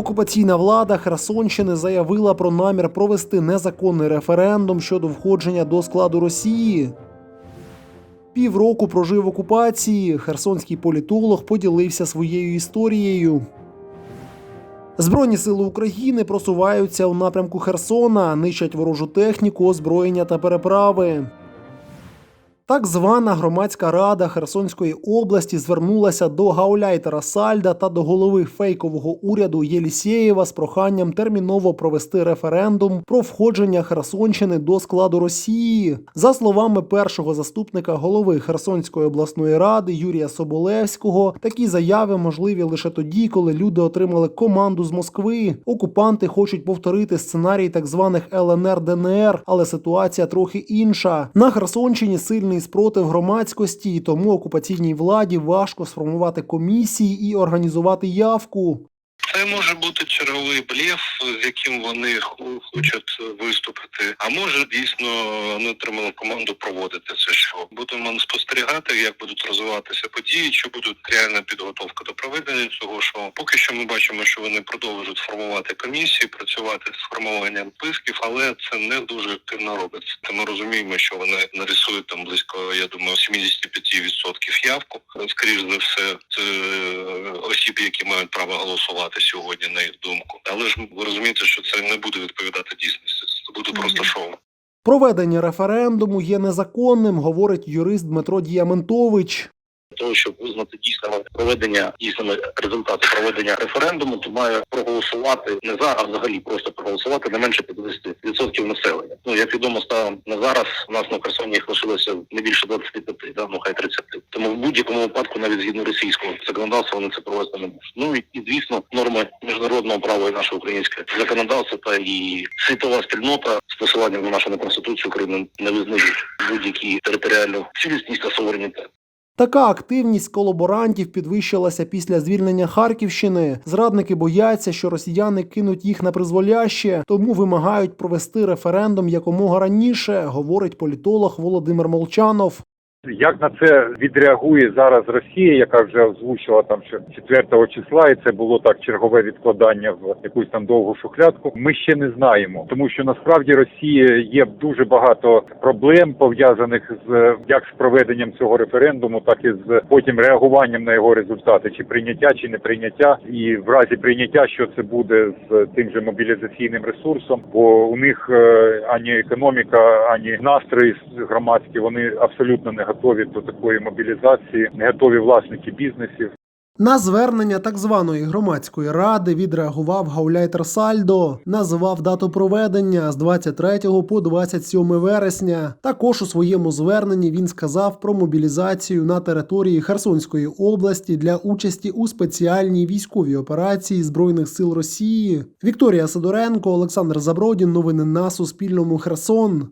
Окупаційна влада Херсонщини заявила про намір провести незаконний референдум щодо входження до складу Росії. Півроку прожив окупації. Херсонський політолог поділився своєю історією. Збройні сили України просуваються у напрямку Херсона, нищать ворожу техніку, озброєння та переправи. Так звана громадська рада Херсонської області звернулася до гауляйтера Сальда та до голови фейкового уряду Єлісєєва з проханням терміново провести референдум про входження Херсонщини до складу Росії. За словами першого заступника голови Херсонської обласної ради Юрія Соболевського, такі заяви можливі лише тоді, коли люди отримали команду з Москви. Окупанти хочуть повторити сценарій так званих ЛНР ДНР, але ситуація трохи інша. На Херсонщині сильний спротив громадськості, і тому окупаційній владі важко сформувати комісії і організувати явку. Це може бути черговий блєф, з яким вони хочуть виступити. А може дійсно вони отримали команду проводити це шоу. Будемо спостерігати, як будуть розвиватися події, чи буде реальна підготовка до проведення цього шоу. Поки що ми бачимо, що вони продовжують формувати комісії, працювати з формуванням списків, але це не дуже активно робиться. Та ми розуміємо, що вони нарисують там близько, я думаю, 75% явку. Скоріш за все, це е, осіб, які мають право голосувати сьогодні, на їх думку. Але ж ви розумієте, що це не буде відповідати дійсності. Це буде просто шоу. Проведення референдуму є незаконним, говорить юрист Дмитро Діаментович. Того, щоб визнати дійсними проведення дійсними результати проведення референдуму, то має проголосувати не за, а взагалі просто проголосувати не менше 50% населення. Ну як відомо, станом на зараз у нас на Херсоні їх лишилося не більше 25, да, ну хай 30. Тому в будь-якому випадку, навіть згідно російського законодавства, вони це провести не можуть. Ну і, звісно, норми міжнародного права і наше українське законодавство та і світова спільнота з посиланням на нашу на конституцію України не визнають будь-які територіальну цілісність та суверенітет. Така активність колаборантів підвищилася після звільнення Харківщини. Зрадники бояться, що росіяни кинуть їх на призволяще, тому вимагають провести референдум якомога раніше, говорить політолог Володимир Молчанов. Як на це відреагує зараз Росія, яка вже озвучила там що 4 числа, і це було так чергове відкладання в якусь там довгу шухлядку. Ми ще не знаємо, тому що насправді Росія є дуже багато проблем пов'язаних з як з проведенням цього референдуму, так і з потім реагуванням на його результати, чи прийняття, чи не прийняття, і в разі прийняття, що це буде з тим же мобілізаційним ресурсом, бо у них е, ані економіка, ані настрої громадські вони абсолютно не готові до такої мобілізації, не готові власники бізнесів. На звернення так званої громадської ради відреагував гауляйтер Сальдо, назвав дату проведення з 23 по 27 вересня. Також у своєму зверненні він сказав про мобілізацію на території Херсонської області для участі у спеціальній військовій операції Збройних сил Росії. Вікторія Сидоренко, Олександр Забродін. Новини на Суспільному. Херсон.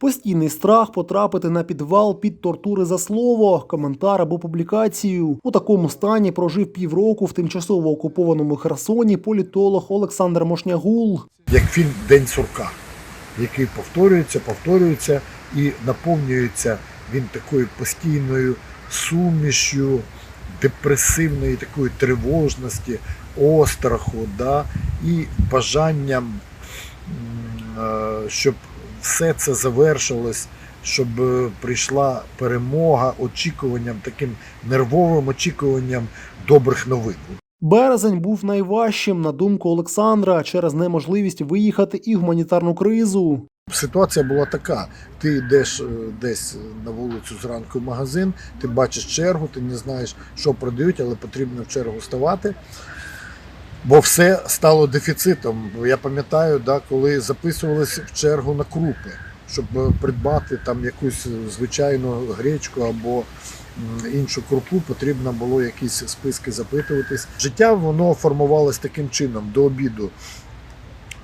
Постійний страх потрапити на підвал під тортури за слово, коментар або публікацію. У такому стані прожив півроку в тимчасово окупованому Херсоні політолог Олександр Мошнягул. як фільм День сурка, який повторюється, повторюється і наповнюється він такою постійною сумішю депресивної такої тривожності, остраху, да, і бажанням, е, щоб все це завершилось, щоб е, прийшла перемога, очікуванням, таким нервовим очікуванням добрих новин. Березень був найважчим, на думку Олександра, через неможливість виїхати і гуманітарну кризу. Ситуація була така: ти йдеш е, десь на вулицю зранку в магазин, ти бачиш чергу, ти не знаєш, що продають, але потрібно в чергу ставати. Бо все стало дефіцитом. Я пам'ятаю, да, коли записувалися в чергу на крупи, щоб е, придбати там якусь е, звичайну гречку або іншу крупу, потрібно було якісь списки запитуватись. Життя воно формувалось таким чином до обіду.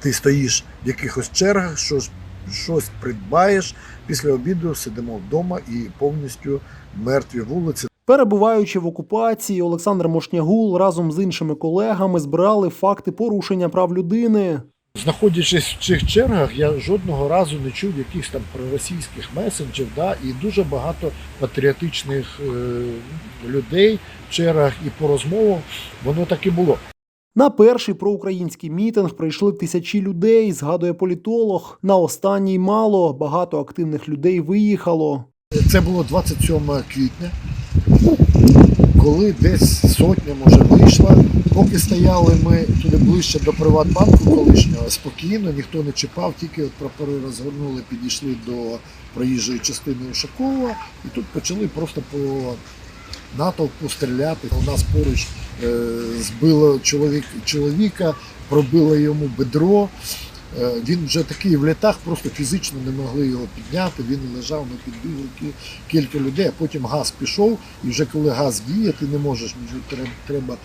Ти стоїш в якихось чергах, щось, щось придбаєш. Після обіду сидимо вдома і повністю мертві вулиці. Перебуваючи в окупації, Олександр Мошнягул разом з іншими колегами збирали факти порушення прав людини. Знаходячись в цих чергах, я жодного разу не чув якихось там проросійських месенджів, да, і дуже багато патріотичних е, людей в чергах і по розмовам воно так і було. На перший проукраїнський мітинг прийшли тисячі людей, згадує політолог. На останній мало, багато активних людей виїхало. Це було 27 квітня, коли десь сотня може вийшла. Поки стояли ми туди ближче до Приватбанку колишнього, спокійно, ніхто не чіпав, тільки от прапори розгорнули, підійшли до проїжджої частини Ушакова, і тут почали просто по натовпу стріляти. У нас поруч е, збило чоловік, чоловіка, пробило йому бедро. Е, Він вже такий в літах, просто фізично не могли його підняти. Він лежав, ми підбігли кілька людей, а потім газ пішов, і вже коли газ діє, ти не можеш треба, треба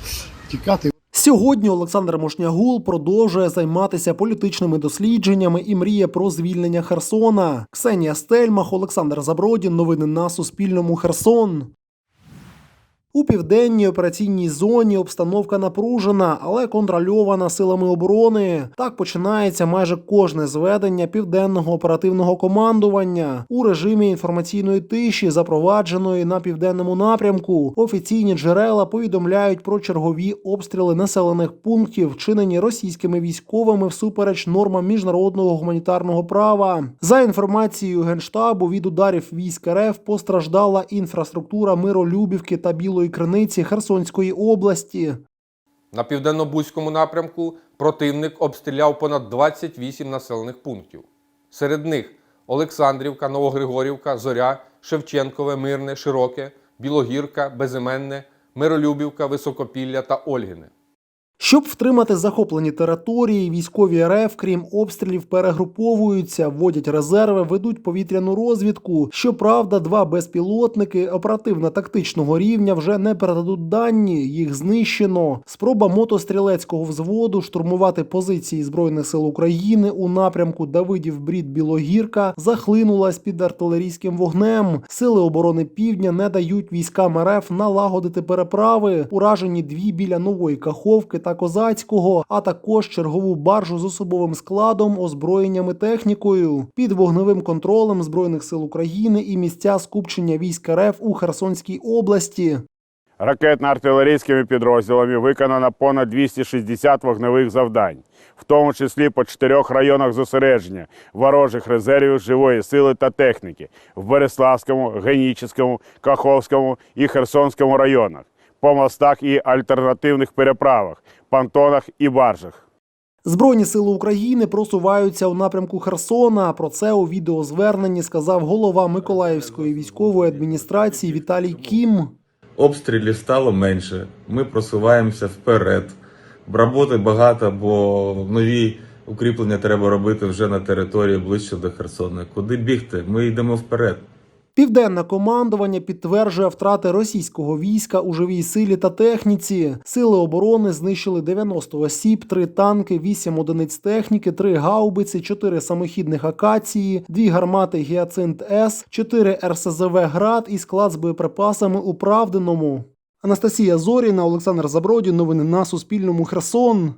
тікати. Сьогодні Олександр Мошнягул продовжує займатися політичними дослідженнями і мріє про звільнення Херсона. Ксенія Стельмах, Олександр Забродін. Новини на Суспільному. Херсон. У південній операційній зоні обстановка напружена, але контрольована силами оборони. Так починається майже кожне зведення південного оперативного командування у режимі інформаційної тиші, запровадженої на південному напрямку. Офіційні джерела повідомляють про чергові обстріли населених пунктів, вчинені російськими військовими всупереч нормам міжнародного гуманітарного права. За інформацією генштабу, від ударів військ РФ постраждала інфраструктура Миролюбівки та Білої Криниці Херсонської області. На південно-бузькому напрямку противник обстріляв понад 28 населених пунктів. Серед них Олександрівка, Новогригорівка, Зоря, Шевченкове, Мирне, Широке, Білогірка, Безіменне, Миролюбівка, Високопілля та Ольгине. Щоб втримати захоплені території, військові РФ, крім обстрілів, перегруповуються, вводять резерви, ведуть повітряну розвідку. Щоправда, два безпілотники оперативно-тактичного рівня вже не передадуть дані. Їх знищено. Спроба мотострілецького взводу штурмувати позиції збройних сил України у напрямку Давидів Брід Білогірка захлинулась під артилерійським вогнем. Сили оборони Півдня не дають військам РФ налагодити переправи. Уражені дві біля нової Каховки та Козацького, а також чергову баржу з особовим складом, озброєнням і технікою. Під вогневим контролем збройних сил України і місця скупчення військ РФ у Херсонській області. Ракетно-артилерійськими підрозділами виконано понад 260 вогневих завдань, в тому числі по чотирьох районах зосередження ворожих резервів живої сили та техніки в Береславському, Генічеському, Каховському і Херсонському районах, по мостах і альтернативних переправах, понтонах і баржах. Збройні сили України просуваються у напрямку Херсона. Про це у відеозверненні сказав голова Миколаївської військової адміністрації Віталій Кім. обстрілів стало менше. Ми просуваємося вперед. Роботи багато, бо нові укріплення треба робити вже на території ближче до Херсона. Куди бігти? Ми йдемо вперед. Південне командування підтверджує втрати російського війська у живій силі та техніці. Сили оборони знищили 90 осіб, 3 танки, 8 одиниць техніки, 3 гаубиці, 4 самохідних акації, 2 гармати Гіацинт С, 4 РСЗВ Град і склад з боєприпасами у Правдиному. Анастасія Зоріна, Олександр Забродін. Новини на Суспільному. Херсон.